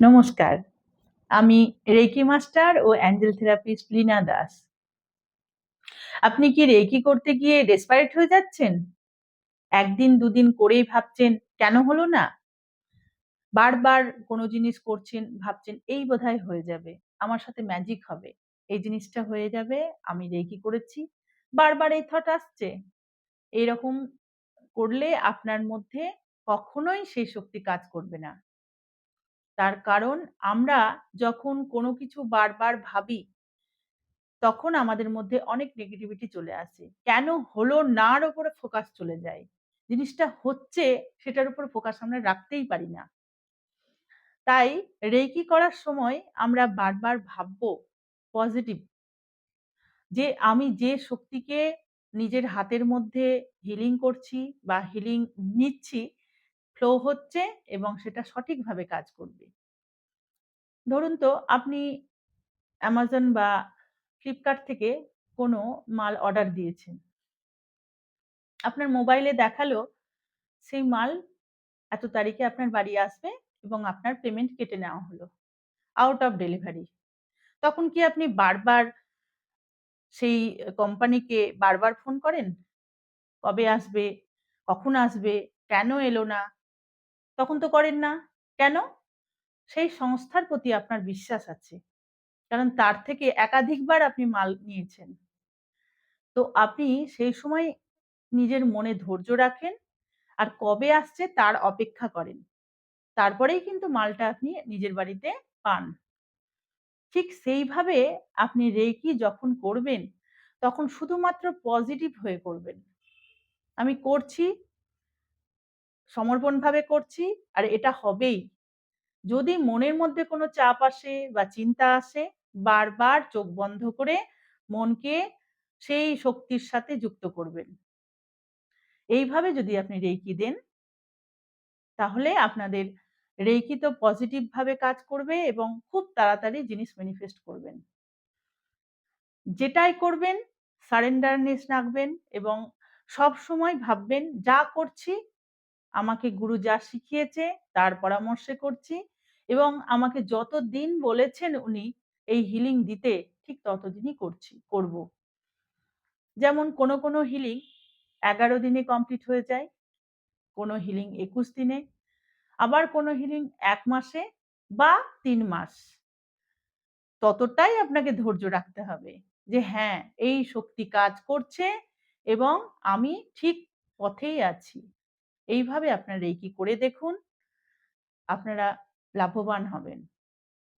নমস্কার, আমি reiki master ও অ্যাঞ্জেল থেরাপিস্ট লীনা দাস। আপনি কি রেকি করতে গিয়ে ডেসপারেট হয়ে যাচ্ছেন? একদিন দুদিন করেই ভাবছেন, কেন হলো না? বারবার কোনো জিনিস করছেন, ভাবছেন, এই বোধহয় হয়ে যাবে, আমার সাথে ম্যাজিক হবে, এই জিনিসটা হয়ে যাবে, আমি রেকি করেছি, বারবার এই থট আসছে। এইরকম করলে আপনার মধ্যে কখনোই সেই শক্তি কাজ করবে না। তার কারণ আমরা যখন কোনো কিছু বারবার ভাবি, তখন আমাদের মধ্যে অনেক নেগেটিভিটি চলে আসে। কেন হলো নার ওপরে ফোকাস চলে যায়? জিনিসটা হচ্ছে সেটার উপর ফোকাস আমরা রাখতেই পারি না। তাই রেকি করার সময় আমরা বারবার ভাববো পজিটিভ যে আমি যে শক্তিকে নিজের হাতের মধ্যে হিলিং করছি বা হিলিং নিচ্ছি ফ্লো হচ্ছে এবং সেটা সঠিকভাবে কাজ করবে। ধরুন তো, আপনি অ্যামাজন বা ফ্লিপকার্ট থেকে কোনো মাল অর্ডার দিয়েছেন। আপনার মোবাইলে দেখাল, সেই মাল এত তারিখে আপনার বাড়ি আসবে এবং আপনার পেমেন্ট কেটে নেওয়া হলো আউট অফ ডেলিভারি তখন কি আপনি বারবার সেই কোম্পানিকে বারবার ফোন করেন? কবে আসবে? কখন আসবে? কেন এলো না? তখন তো করেন না। কেন? সেই সংস্থার প্রতি আপনার বিশ্বাস আছে। কারণ তার থেকে একাধিকবার আপনি মাল নিয়েছেন। তো আপনি সেই সময় নিজের মনে ধৈর্য রাখেন আর কবে আসছে তার অপেক্ষা করেন। তারপরেই কিন্তু মালটা আপনি নিজের বাড়িতে পান। ঠিক সেইভাবে আপনি রেকি যখন করবেন, তখন শুধুমাত্র পজিটিভ হয়ে করবেন আমি করছি সমর্পণভাবে করছি, আর এটা হবেই। যদি মনের মধ্যে কোনো চাপ আসে বা চিন্তা আসে, বারবার চোখ বন্ধ করে মনকে সেই শক্তির সাথে যুক্ত করবেন। এইভাবে যদি আপনি রেকি দেন, তাহলে আপনাদের রেকি তো পজিটিভ ভাবে কাজ করবে এবং খুব তাড়াতাড়ি জিনিস ম্যানিফেস্ট করবেন। যেটাই করবেন সারেন্ডারনেস রাখবেন এবং সব সময় ভাববেন, যা করছি আমাকে গুরু যা শিখিয়েছে, তার পরামর্শে করছি এবং আমাকে যত দিন বলেছেন উনি, এই হিলিং দিতে ঠিক ততদিনই করছি, করব। যেমন কোনো কোনো হিলিং এগারো দিনে কমপ্লিট হয়ে যায়, কোনো হিলিং একুশ দিনে, আবার কোনো হিলিং এক মাসে বা তিন মাস। ততটাই আপনাকে ধৈর্য রাখতে হবে যে হ্যাঁ এই শক্তি কাজ করছে এবং আমি ঠিক পথেই আছি। এইভাবে আপনারা কি করে দেখুন? আপনারা লাভবান হবেন।